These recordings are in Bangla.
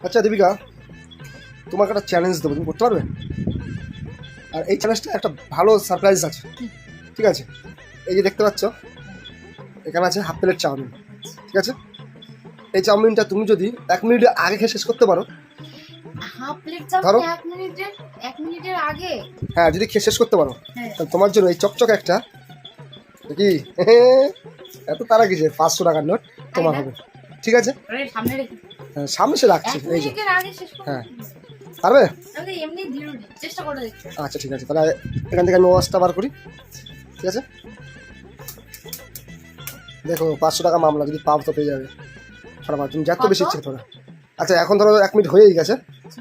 আচ্ছা দীপিকা তোমাকে একটা চ্যালেঞ্জ দেবো তুমি করতে পারবে? আর এই চ্যালেঞ্জটা একটা ভালো সারপ্রাইজ আছে ঠিক আছে? এই যে দেখতে পাচ্ছ এখানে আছে হাফ প্লেট চাউমিন ঠিক আছে? এই চাউমিনটা তুমি যদি এক মিনিট আগে খেয়ে শেষ করতে পারো। হাফ প্লেট ধরো। চাউমিন এক মিনিটের এক মিনিটের আগে? হ্যাঁ যদি খেয়ে শেষ করতে পারো। হ্যাঁ। তাহলে তোমার জন্য এই চকচক একটা কি এত তারা কিসে পাঁচশো টাকার নোট তোমার হবে ঠিক আছে? সামনে সামনে সে রাখছে এই যে। মিনিটের আগে শেষ হ্যাঁ। পারবে? আমি এমনি ধীরে চেষ্টা করে দেখছি। আচ্ছা ঠিক আছে তাহলে এখান থেকে আমি ওয়াশটা বার করি। ঠিক আছে? দেখো পাঁচশো টাকা মামলা যদি পাও তো পেয়ে যাবে। আর তুমি যত বেশি? ইচ্ছে করো। আচ্ছা এখন ধরো এক মিনিট হয়েই গেছে।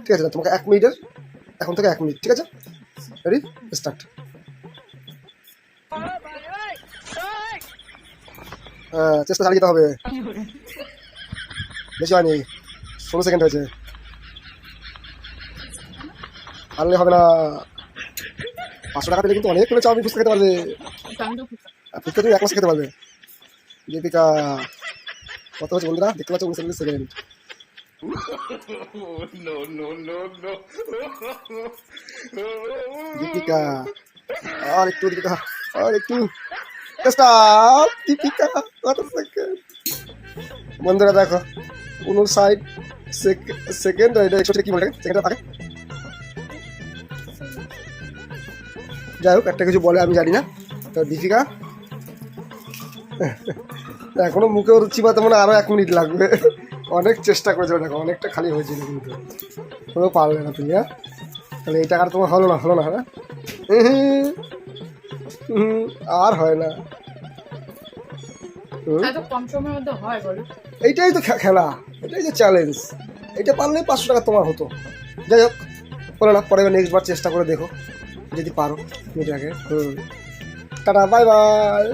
ঠিক আছে তোমাকে এক মিনিটের এখন থেকে এক মিনিট ঠিক আছে? রেডি স্টার্ট হ্যাঁ চেষ্টা চালিয়ে যেতে হবে। বেশি হয়নি। ষোলো সেকেন্ড হয়েছে। পারলে হবে না। পাঁচশো টাকা পেলে কিন্তু অনেক করে চাউমিন ফুচকা খেতে পারবে ফুচকা তুমি এক মাসে খেতে পারবে। দীপিকা কত হচ্ছে বন্ধুরা? দেখতে পাচ্ছ উনচল্লিশ সেকেন্ড। দীপিকা আর একটু দীপিকা আর একটু। দীপিকা কত সেকেন্ড। বন্ধুরা দেখো। উনষাট সেকেন্ড এটা কি বলে? সেকেন্ডটা থাকে? যাই হোক, একটা কিছু বলে, আমি জানি না। তো দীপিকা? এখনও মুখে ওর চিবাতে মনে হয় আরও এক মিনিট লাগবে। অনেক চেষ্টা করেছিল দেখো অনেকটা খালি হয়েছিল কিন্তু। কোনো পারলে না তুমি হ্যাঁ? তাহলে এই টাকাটা তোমার হলো না হলো না হ্যাঁ? আর হয় না। কম সময়ের মধ্যে হয় বলো। এইটাই তো খেলা এটাই তো চ্যালেঞ্জ এটা পারলে পাঁচশো টাকা তোমার হতো। যাই হোক বলো না পরে নেক্সট বার চেষ্টা করে দেখো যদি পারো মিটাকে হুম। Tata bye bye